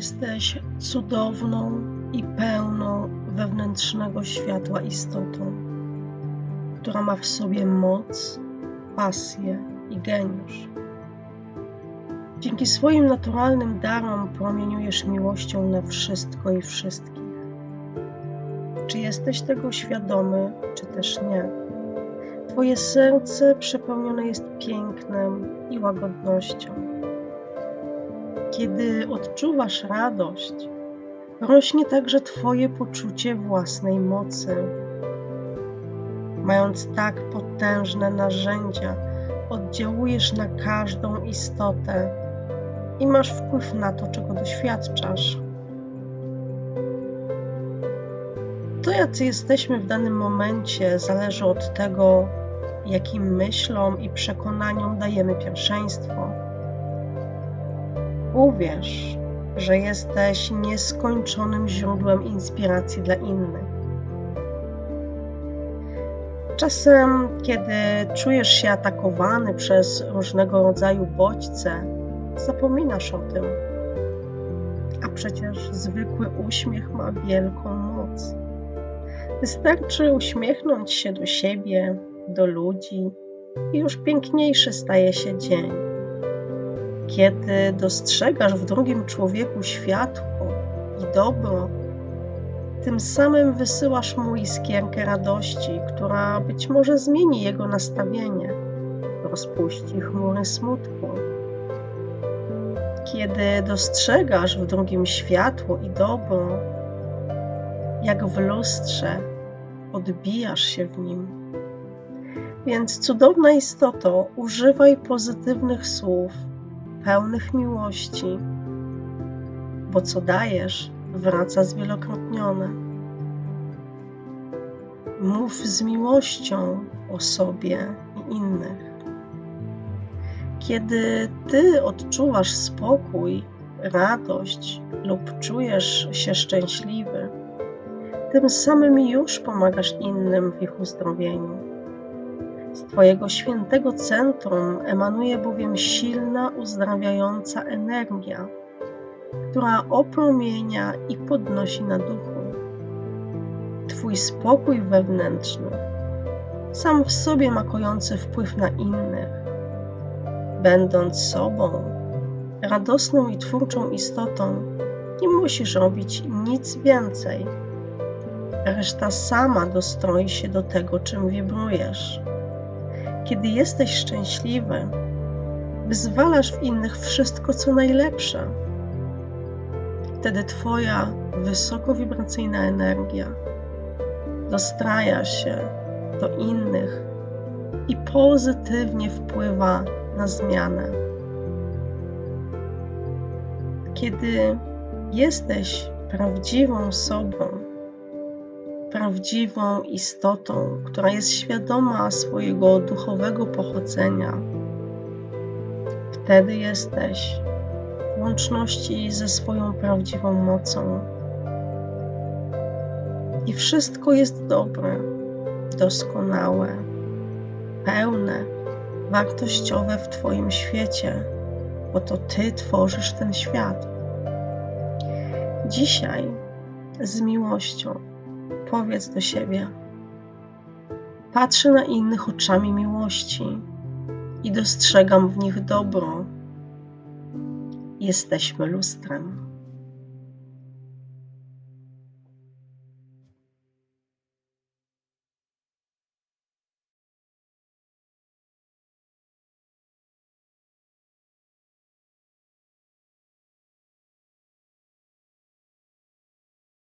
Jesteś cudowną i pełną wewnętrznego światła istotą, która ma w sobie moc, pasję i geniusz. Dzięki swoim naturalnym darom promieniujesz miłością na wszystko i wszystkich. Czy jesteś tego świadomy, czy też nie? Twoje serce przepełnione jest pięknem i łagodnością. Kiedy odczuwasz radość, rośnie także Twoje poczucie własnej mocy. Mając tak potężne narzędzia, oddziałujesz na każdą istotę i masz wpływ na to, czego doświadczasz. To, jacy jesteśmy w danym momencie, zależy od tego, jakim myślom i przekonaniom dajemy pierwszeństwo. Uwierz, że jesteś nieskończonym źródłem inspiracji dla innych. Czasem, kiedy czujesz się atakowany przez różnego rodzaju bodźce, zapominasz o tym. A przecież zwykły uśmiech ma wielką moc. Wystarczy uśmiechnąć się do siebie, do ludzi i już piękniejszy staje się dzień. Kiedy dostrzegasz w drugim człowieku światło i dobro, tym samym wysyłasz mu iskierkę radości, która być może zmieni jego nastawienie, rozpuści chmury smutku. Kiedy dostrzegasz w drugim światło i dobro, jak w lustrze odbijasz się w nim. Więc cudowna istoto, używaj pozytywnych słów, pełnych miłości, bo co dajesz, wraca zwielokrotnione. Mów z miłością o sobie i innych. Kiedy ty odczuwasz spokój, radość lub czujesz się szczęśliwy, tym samym już pomagasz innym w ich uzdrowieniu. Z Twojego świętego centrum emanuje bowiem silna, uzdrawiająca energia, która opromienia i podnosi na duchu. Twój spokój wewnętrzny sam w sobie ma kojący wpływ na innych. Będąc sobą, radosną i twórczą istotą, nie musisz robić nic więcej reszta sama dostroi się do tego, czym wibrujesz. Kiedy jesteś szczęśliwy, wyzwalasz w innych wszystko, co najlepsze. Wtedy Twoja wysokowibracyjna energia dostraja się do innych i pozytywnie wpływa na zmianę. Kiedy jesteś prawdziwą sobą, prawdziwą istotą, która jest świadoma swojego duchowego pochodzenia, wtedy jesteś w łączności ze swoją prawdziwą mocą. I wszystko jest dobre, doskonałe, pełne, wartościowe w Twoim świecie, bo to Ty tworzysz ten świat. Dzisiaj z miłością powiedz do siebie: Patrzę na innych oczami miłości i dostrzegam w nich dobro. Jesteśmy lustrem.